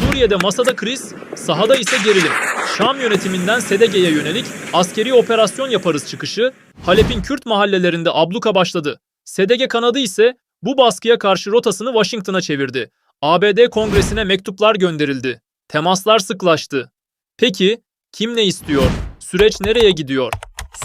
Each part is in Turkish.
Suriye'de masada kriz, sahada ise gerilim. Şam yönetiminden SDG'ye yönelik askeri operasyon yaparız çıkışı, Halep'in Kürt mahallelerinde abluka başladı. SDG kanadı ise bu baskıya karşı rotasını Washington'a çevirdi. ABD Kongresine mektuplar gönderildi. Temaslar sıklaştı. Peki kim ne istiyor? Süreç nereye gidiyor?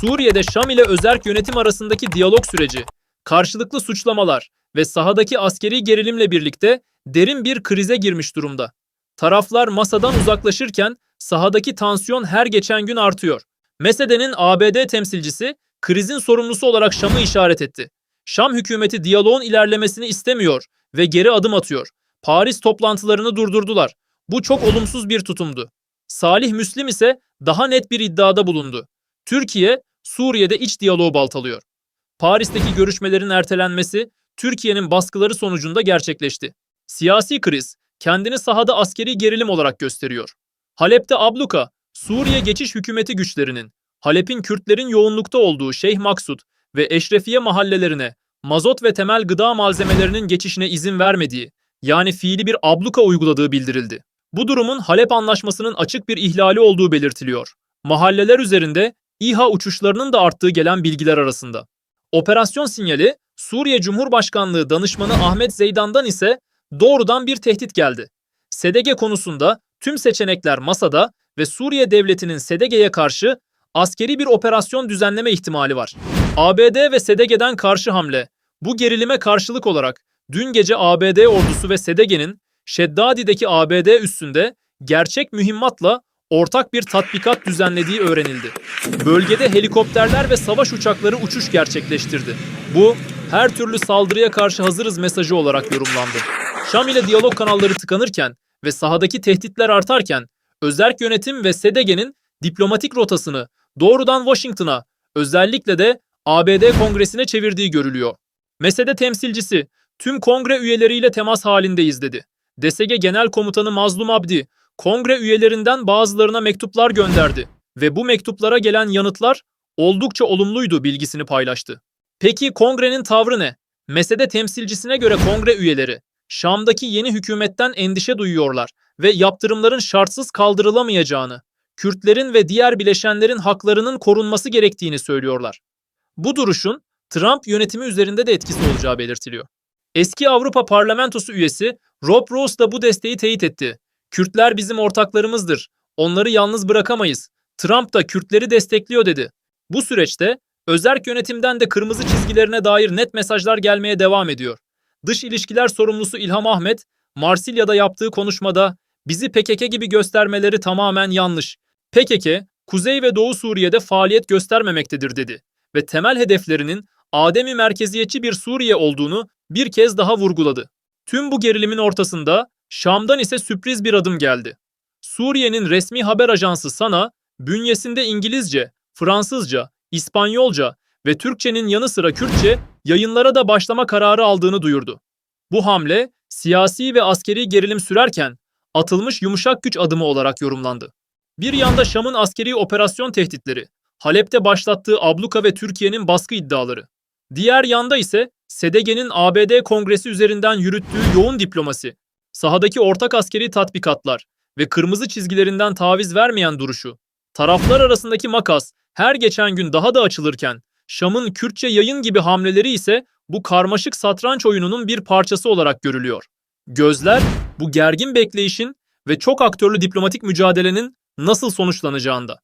Suriye'de Şam ile özerk yönetim arasındaki diyalog süreci, karşılıklı suçlamalar ve sahadaki askeri gerilimle birlikte derin bir krize girmiş durumda. Taraflar masadan uzaklaşırken sahadaki tansiyon her geçen gün artıyor. Mesede'nin ABD temsilcisi krizin sorumlusu olarak Şam'ı işaret etti. Şam hükümeti diyaloğun ilerlemesini istemiyor ve geri adım atıyor. Paris toplantılarını durdurdular. Bu çok olumsuz bir tutumdu. Salih Müslim ise daha net bir iddiada bulundu. Türkiye, Suriye'de iç diyaloğu baltalıyor. Paris'teki görüşmelerin ertelenmesi Türkiye'nin baskıları sonucunda gerçekleşti. Siyasi kriz kendini sahada askeri gerilim olarak gösteriyor. Halep'te abluka, Suriye geçiş hükümeti güçlerinin, Halep'in Kürtlerin yoğunlukta olduğu Şeyh Maksud ve Eşrefiye mahallelerine mazot ve temel gıda malzemelerinin geçişine izin vermediği, yani fiili bir abluka uyguladığı bildirildi. Bu durumun Halep Anlaşması'nın açık bir ihlali olduğu belirtiliyor. Mahalleler üzerinde İHA uçuşlarının da arttığı gelen bilgiler arasında. Operasyon sinyali Suriye Cumhurbaşkanlığı danışmanı Ahmet Zeydan'dan ise doğrudan bir tehdit geldi. SDG konusunda tüm seçenekler masada ve Suriye devletinin SDG'ye karşı askeri bir operasyon düzenleme ihtimali var. ABD ve SDG'den karşı hamle. Bu gerilime karşılık olarak dün gece ABD ordusu ve SDG'nin Şeddadi'deki ABD üssünde gerçek mühimmatla ortak bir tatbikat düzenlediği öğrenildi. Bölgede helikopterler ve savaş uçakları uçuş gerçekleştirdi. Bu her türlü saldırıya karşı hazırız mesajı olarak yorumlandı. Şam ile diyalog kanalları tıkanırken ve sahadaki tehditler artarken özerk yönetim ve SDG'nin diplomatik rotasını doğrudan Washington'a özellikle de ABD Kongresi'ne çevirdiği görülüyor. Mesede temsilcisi tüm kongre üyeleriyle temas halindeyiz dedi. DSG Genel Komutanı Mazlum Abdi, kongre üyelerinden bazılarına mektuplar gönderdi ve bu mektuplara gelen yanıtlar oldukça olumluydu bilgisini paylaştı. Peki kongrenin tavrı ne? Mesede temsilcisine göre kongre üyeleri Şam'daki yeni hükümetten endişe duyuyorlar ve yaptırımların şartsız kaldırılamayacağını, Kürtlerin ve diğer bileşenlerin haklarının korunması gerektiğini söylüyorlar. Bu duruşun Trump yönetimi üzerinde de etkisi olacağı belirtiliyor. Eski Avrupa Parlamentosu üyesi Rob Ross da bu desteği teyit etti. Kürtler bizim ortaklarımızdır. Onları yalnız bırakamayız. Trump da Kürtleri destekliyor dedi. Bu süreçte özerk yönetimden de kırmızı çizgilerine dair net mesajlar gelmeye devam ediyor. Dış ilişkiler sorumlusu İlham Ahmet, Marsilya'da yaptığı konuşmada bizi PKK gibi göstermeleri tamamen yanlış. PKK, Kuzey ve Doğu Suriye'de faaliyet göstermemektedir dedi ve temel hedeflerinin Ademi merkeziyetçi bir Suriye olduğunu bir kez daha vurguladı. Tüm bu gerilimin ortasında Şam'dan ise sürpriz bir adım geldi. Suriye'nin resmi haber ajansı Sana, bünyesinde İngilizce, Fransızca, İspanyolca ve Türkçenin yanı sıra Kürtçe yayınlara da başlama kararı aldığını duyurdu. Bu hamle siyasi ve askeri gerilim sürerken atılmış yumuşak güç adımı olarak yorumlandı. Bir yanda Şam'ın askeri operasyon tehditleri, Halep'te başlattığı abluka ve Türkiye'nin baskı iddiaları. Diğer yanda ise SDG'nin ABD Kongresi üzerinden yürüttüğü yoğun diplomasi, sahadaki ortak askeri tatbikatlar ve kırmızı çizgilerinden taviz vermeyen duruşu. Taraflar arasındaki makas her geçen gün daha da açılırken Şam'ın Kürtçe yayın gibi hamleleri ise bu karmaşık satranç oyununun bir parçası olarak görülüyor. Gözler bu gergin bekleyişin ve çok aktörlü diplomatik mücadelenin nasıl sonuçlanacağında.